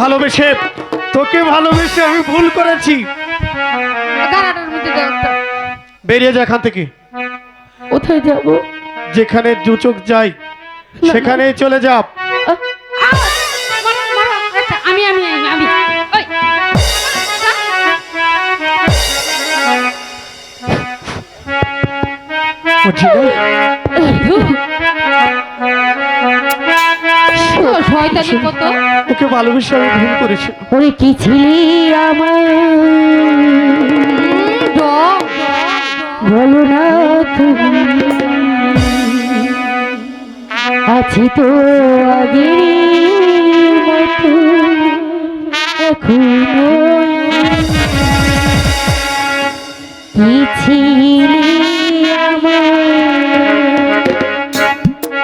ভালোবেসে তোকে ভালোবেসে আমি ভুল করেছি। বেরিয়ে যা এখান থেকে। কোথায় যাব? যেখানে দু যাই সেখানেই চলে যা। আহ, মারো, মারো, একটা, আমি আমি আমি আমি। ওই, ওকে ভালোবেসে আমি ভুল করেছি। ওরে কি ছিলি আমার ডং বলো না তুমি। আছি তো আগের মতো এখনও। কি ছিলি আমার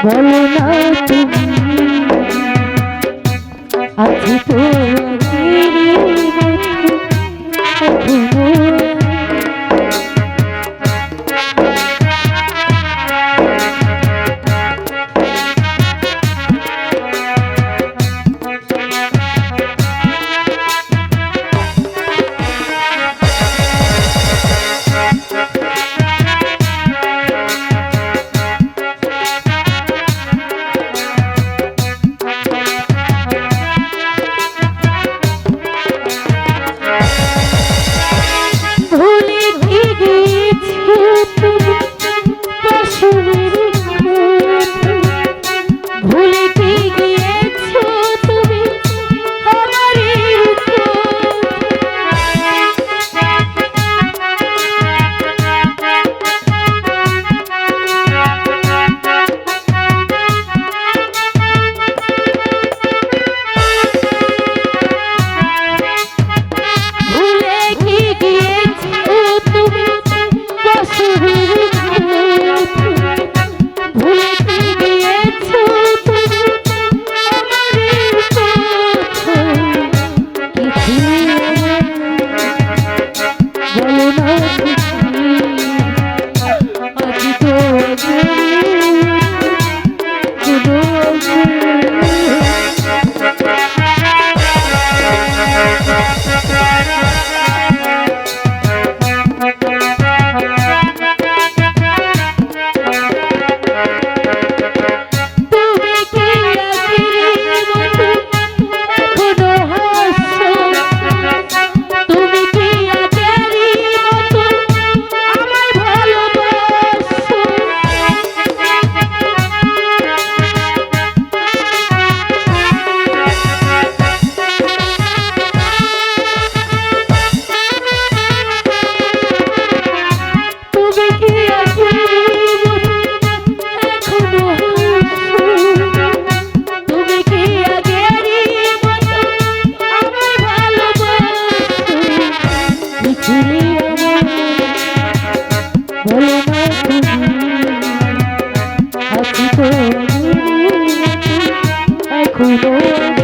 বলো না তুমি। তো এখনও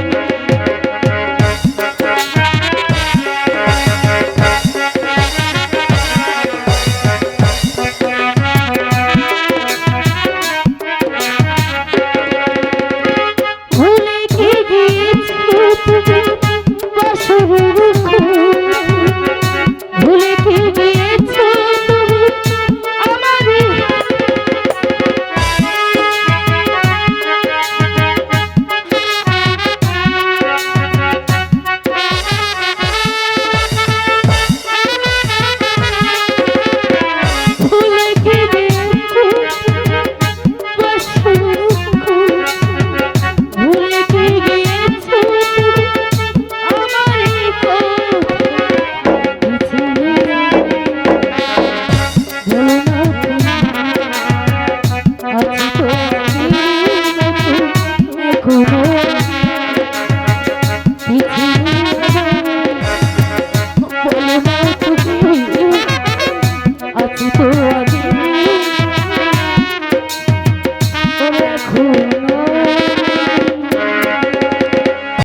তো